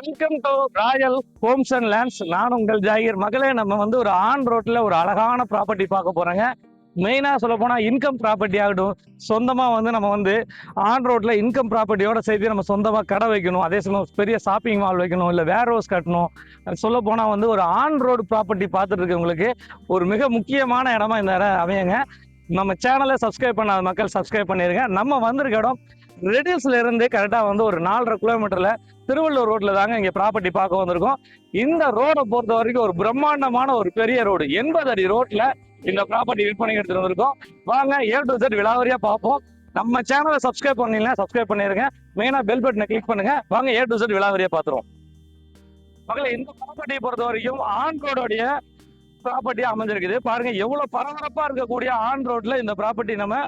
Welcome to royal homes and lands. நான் உங்கள் ஜாகிர். மகளே நம்ம வந்து ஒரு ஆன் ரோட்ல ஒரு அழகான ப்ராப்பர்ட்டி பார்க்க போறோங்க. மெயினாக சொல்ல போனால் இன்கம் ப்ராப்பர்ட்டி ஆகட்டும். சொந்தமாக வந்து நம்ம வந்து ஆன் ரோட்டில் இன்கம் ப்ராப்பர்ட்டியோட சேர்த்து நம்ம சொந்தமாக கடை வைக்கணும். அதே சமயம் பெரிய ஷாப்பிங் மால் வைக்கணும் இல்லை வேர் ஹவுஸ் கட்டணும் சொல்ல போனால் வந்து ஒரு ஆன் ரோடு ப்ராப்பர்ட்டி பார்த்துட்டு இருக்கவங்களுக்கு ஒரு மிக முக்கியமான இடமா இந்த இடம் அமையுங்க. நம்ம சேனலை சப்ஸ்கிரைப் பண்ணாத மக்கள் சப்ஸ்கிரைப் பண்ணிருங்க. நம்ம வந்திருக்க இடம் ரெடில்ஸ்ல இருந்து கரெக்டாக வந்து ஒரு நாலரை கிலோமீட்டர்ல திருவள்ளூர் ரோட்ல தாங்க இங்க ப்ராப்பர்ட்டி பார்க்க வந்திருக்கோம். இந்த ரோடை பொறுத்த வரைக்கும் ஒரு பிரம்மாண்டமான ஒரு பெரிய ரோடு எண்பது அடி ரோட்ல இந்த ப்ராப்பர்ட்டி விற்பனை எடுத்துட்டு வந்திருக்கோம். வாங்க ஏ டு செட் விலாவரியா பார்ப்போம். நம்ம சேனலை சப்ஸ்கிரைப் பண்ணீங்கன்னா சப்ஸ்கிரைப் பண்ணிருங்க. மெயினா பெல் பட்டனை கிளிக் பண்ணுங்க. வாங்க ஏ டு செட் விலாவரியா பாத்துருவோம் மகளே இந்த ப்ராப்பர்ட்டியை பொறுத்த வரைக்கும் ஆன் ப்ராப்பர்ட்டி அமைஞ்சிருக்குது. பாருங்க எவ்வளவு பரபரப்பா இருக்கக்கூடிய ஆன் ரோட்ல இந்த ப்ராப்பர்ட்டி நம்ம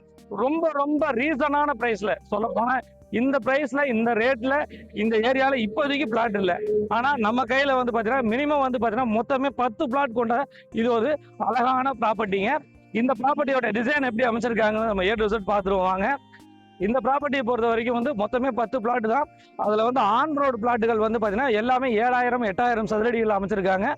ரொம்ப ரொம்ப ரீசனான பிரைஸ்ல சொல்ல போனா இந்த பிரைஸ்ல இந்த ரேட்ல இந்த ஏரியால இப்போதைக்கு பிளாட் இல்ல. ஆனா நம்ம கையில வந்து பாத்தீங்கன்னா மினிமம் வந்து பாத்தீங்கன்னா மொத்தமே பத்து பிளாட் கொண்ட இது ஒரு அழகான ப்ராப்பர்ட்டிங்க இந்த ப்ராப்பர்ட்டியோட டிசைன் எப்படி அமைச்சிருக்காங்கன்னு நம்ம ஏ டு பார்த்துருவாங்க இந்த ப்ராப்பர்ட்டியை பொறுத்த வரைக்கும் வந்து மொத்தமே பத்து பிளாட் தான். அதில் வந்து ஆன் ரோடு பிளாட்டுகள் வந்து பார்த்தீங்கன்னா எல்லாமே ஏழாயிரம் எட்டாயிரம் சதுரடிகள் அமைச்சிருக்காங்க.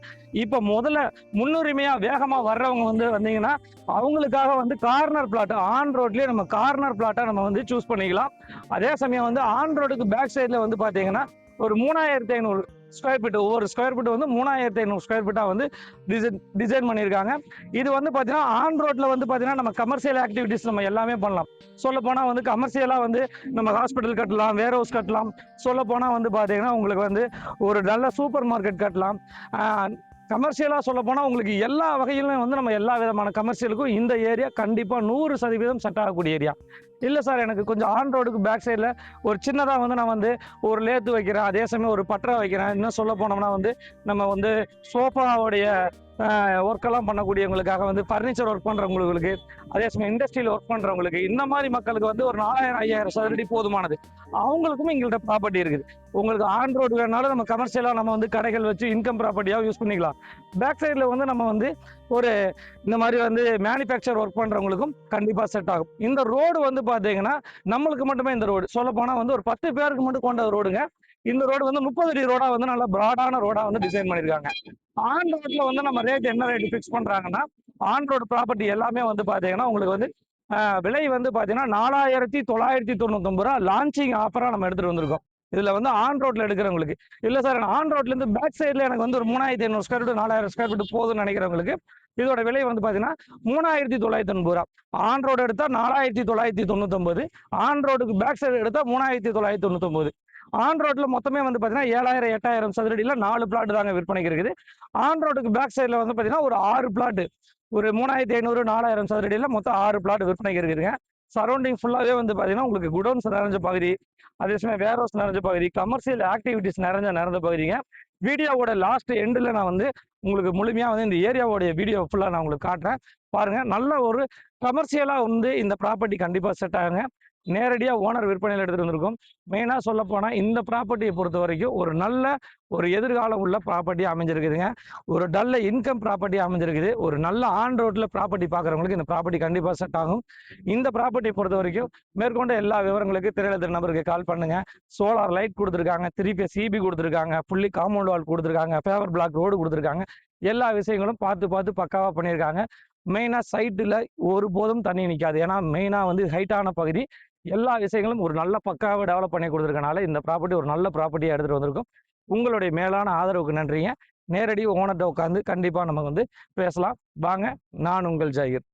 இப்போ முதல்ல முன்னுரிமையாக வேகமாக வர்றவங்க வந்து வந்தீங்கன்னா அவங்களுக்காக வந்து கார்னர் பிளாட் ஆன் ரோட்லேயே நம்ம கார்னர் பிளாட்டாக நம்ம வந்து சூஸ் பண்ணிக்கலாம். அதே சமயம் வந்து ஆன் ரோடுக்கு பேக் சைடில் வந்து பார்த்தீங்கன்னா ஒரு மூணாயிரத்தி ஐநூறு ஸ்கொயர் ஃபீட் ஒவ்வொரு ஸ்கொயர் ஃபீட் வந்து மூணாயிரத்தி ஐநூறு ஸ்கொயர் ஃபீட்டாக வந்து டிசைன் டிசைன் பண்ணியிருக்காங்க. இது வந்து பார்த்தீங்கன்னா ஆன் ரோட்டில் வந்து பார்த்தீங்கன்னா நம்ம கமர்ஷியல் ஆக்டிவிட்டிஸ் நம்ம எல்லாமே பண்ணலாம். சொல்ல போனால் வந்து கமர்ஷியலாக வந்து நம்ம ஹாஸ்பிட்டல் கட்டலாம் வேர் ஹவுஸ் கட்டலாம். சொல்ல போனால் வந்து பார்த்தீங்கன்னா உங்களுக்கு வந்து ஒரு நல்ல சூப்பர் மார்க்கெட் கட்டலாம் கமர்ஷியலாக சொல்ல போனால் உங்களுக்கு எல்லா வகையிலும் வந்து நம்ம எல்லா விதமான கமர்ஷியலுக்கும் இந்த ஏரியா கண்டிப்பாக நூறு சதவீதம் செட் ஆகக்கூடிய ஏரியா இல்லை சார் எனக்கு கொஞ்சம் ஆன் ரோடுக்கு பேக் சைடில் ஒரு சின்னதாக வந்து நான் வந்து ஒரு லேத்து வைக்கிறேன் அதே சமயம் ஒரு பட்டரை வைக்கிறேன். இன்னும் சொல்ல போனோம்னா வந்து நம்ம வந்து சோஃபாவுடைய ஒர்க்கெல்லாம் பண்ணக்கூடியவங்களுக்காக வந்து ஃபர்னிச்சர் ஒர்க் பண்ணுறவங்களுக்கு அதே சமயம் இண்டஸ்ட்ரியில் ஒர்க் பண்ணுறவங்களுக்கு இந்த மாதிரி மக்களுக்கு வந்து ஒரு நாலாயிரம் ஐயாயிரம் சதுரடி போதுமானது. அவங்களுக்கும் எங்கள்கிட்ட ப்ராப்பர்ட்டி இருக்குது. உங்களுக்கு ஆன் ரோடு வேணாலும் நம்ம கமர்ஷியலாக நம்ம வந்து கடைகள் வச்சு இன்கம் ப்ராப்பர்ட்டியாக யூஸ் பண்ணிக்கலாம். பேக் சைடில் வந்து நம்ம வந்து ஒரு இந்த மாதிரி வந்து மேனுஃபேக்சர் ஒர்க் பண்ணுறவங்களுக்கும் கண்டிப்பாக செட் ஆகும். இந்த ரோடு வந்து பார்த்தீங்கன்னா நம்மளுக்கு மட்டுமே இந்த ரோடு சொல்லப்போனால் வந்து ஒரு பத்து பேருக்கு மட்டும் கொண்ட ரோடுங்க இந்த ரோடு வந்து முப்பது அடி ரோடா வந்து நல்லா பிராடான ரோடா வந்து டிசைன் பண்ணியிருக்காங்க. ஆன் ரோட்ல வந்து நம்ம ரேட் என்ன ரேட் ஃபிக்ஸ் பண்றாங்கன்னா ஆன் ரோடு ப்ராப்பர்ட்டி எல்லாமே வந்து பாத்தீங்கன்னா உங்களுக்கு வந்து விலை வந்து பாத்தீங்கன்னா நாலாயிரத்தி தொள்ளாயிரத்தி தொண்ணூத்தொம்பது ரூபா லான்ச்சிங் ஆஃபரா நம்ம எடுத்துட்டு வந்திருக்கோம். இதுல வந்து ஆன் ரோட்ல எடுக்கிறவங்களுக்கு. இல்ல சார் நான் ஆன் ரோட்ல இருந்து பேக் சைட்ல எனக்கு வந்து ஒரு மூணாயிரத்தி ஐநூறு ஸ்கொயர் ஃபீட் நாலாயிரம் ஸ்கொயர் ஃபீட் போதும்னு நினைக்கிறவங்களுக்கு இதோட விலை வந்து பாத்தீங்கன்னா மூணாயிரத்தி தொள்ளாயிரத்தி தொண்ணூறு ரூபா. ஆன் ரோடு எடுத்தா நாலாயிரத்தி தொள்ளாயிரத்தி தொண்ணூத்தொன்பது ஆன் ரோடுக்கு பேக் சைடு எடுத்தா மூணாயிரத்தி தொள்ளாயிரத்தி தொண்ணூத்தொன்பது. ஆன் ரோட்ல மொத்தமே வந்து பாத்தீங்கன்னா ஏழாயிரம் எட்டாயிரம் சதுரடியில நாலு பிளாட் தாங்க விற்பனைக்கு இருக்குது. ஆன் ரோடுக்கு பேக் சைடில் வந்து பாத்தீங்கன்னா ஒரு ஆறு பிளாட் ஒரு மூணாயிரத்தி ஐநூறு நாலாயிரம் சதுரடியில மொத்தம் ஆறு பிளாட் விற்பனைக்கு இருக்குதுங்க. சரௌண்டிங் ஃபுல்லாகவே வந்து பார்த்தீங்கன்னா உங்களுக்கு குடோன்ஸ் நிறைஞ்ச பகுதி அதே சமயம் வேர் ஹவுஸ் நிறைஞ்ச பகுதி கமர்ஷியல் ஆக்டிவிட்டிஸ் நிறைஞ்ச நிறைந்த பகுதிங்க. வீடியோவோட லாஸ்ட் எண்டில் நான் வந்து உங்களுக்கு முழுமையாக வந்து இந்த ஏரியாவோடைய வீடியோ ஃபுல்லாக நான் உங்களுக்கு காட்டுறேன். பாருங்கள் நல்ல ஒரு கமர்ஷியலாக வந்து இந்த ப்ராப்பர்ட்டி கண்டிப்பாக செட் ஆகுங்க. நேரடியாக ஓனர் விற்பனையில் எடுத்துகிட்டு வந்திருக்கோம். மெயினாக சொல்ல போனால் இந்த ப்ராப்பர்ட்டியை பொறுத்த வரைக்கும் ஒரு நல்ல ஒரு எதிர்காலம் உள்ள ப்ராப்பர்ட்டி அமைஞ்சிருக்குதுங்க. ஒரு டல்ல இன்கம் ப்ராப்பர்ட்டி அமைஞ்சிருக்குது. ஒரு நல்ல ஆன் ரோட்டில் ப்ராப்பர்ட்டி பார்க்குறவங்களுக்கு இந்த ப்ராப்பர்ட்டி கண்டிப்பாக செட் ஆகும். இந்த ப்ராப்பர்ட்டியை பொறுத்த வரைக்கும் மேற்கொண்ட எல்லா விவரங்களுக்கு திரையில நபருக்கு கால் பண்ணுங்க. சோலார் லைட் கொடுத்துருக்காங்க. திருப்பி சிபி கொடுத்துருக்காங்க. ஃபுல்லி காம்பவுண்ட் வால் கொடுத்துருக்காங்க. ஃபேவர் பிளாக் ரோடு கொடுத்துருக்காங்க. எல்லா விஷயங்களும் பார்த்து பார்த்து பக்காவாக பண்ணியிருக்காங்க. மெயினாக சைட்டில் ஒருபோதும் தண்ணி நிற்காது ஏன்னா மெயினாக வந்து ஹைட்டான பகுதி எல்லா விஷயங்களும் ஒரு நல்ல பக்காவை டெவலப் பண்ணி கொடுத்துருக்கனால இந்த ப்ராப்பர்ட்டி ஒரு நல்ல ப்ராப்பர்ட்டியாக எடுத்துகிட்டு வந்திருக்கோம். உங்களுடைய மேலான ஆதரவுக்கு நன்றிங்க. நேரடி ஓனர்கிட்ட உட்காந்து கண்டிப்பாக நம்ம வந்து பேசலாம். வாங்க நான் உங்கள் ஜாகிர்.